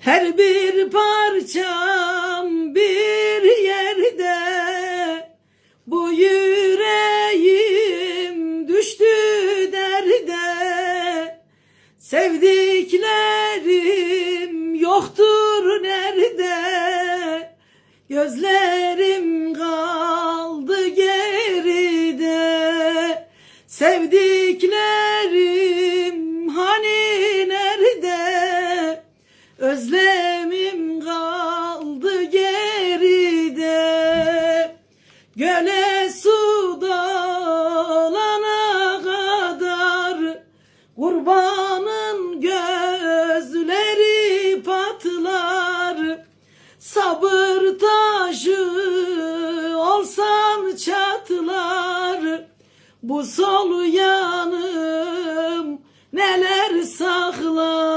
Her bir parçam bir yerde. Bu yüreğim düştü derde. Sevdiklerim yoktur nerede? Gözlerim kaldı geride. Sevdiklerim Göle su dolana kadar Kurbanın gözleri patlar. Sabır taşı olsan çatlar. Bu sol yanım neler saklar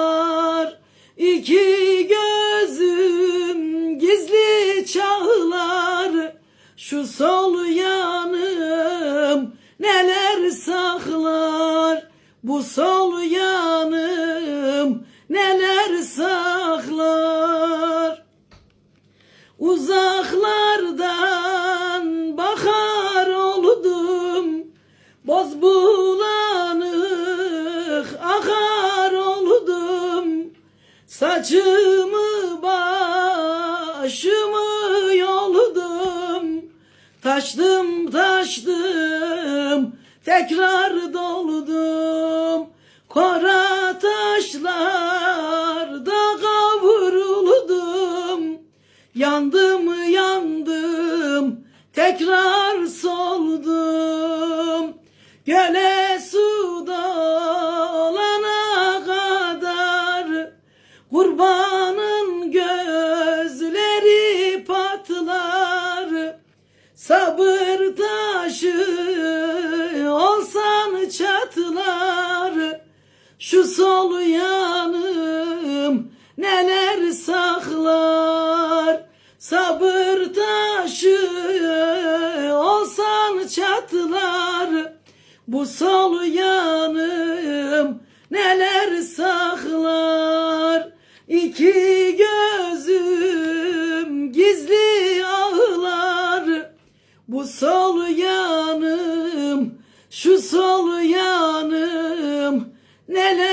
Şu sol yanım neler saklar? Bu sol yanım neler saklar? Uzaklardan bakar oldum Boz bulanık akar oldum. Saçımı başımı yoldum Taştım taştım tekrar doldum. Kora taşlarda kavruldum Yandım yandım tekrar soldum. Göle su dolana kadar Kurbanın Sabır taşı olsan çatlar. Şu sol yanım neler saklar. Sabır taşı olsan çatlar. Bu sol yanım neler saklar. İki Bu sol yanım, şu sol yanım neler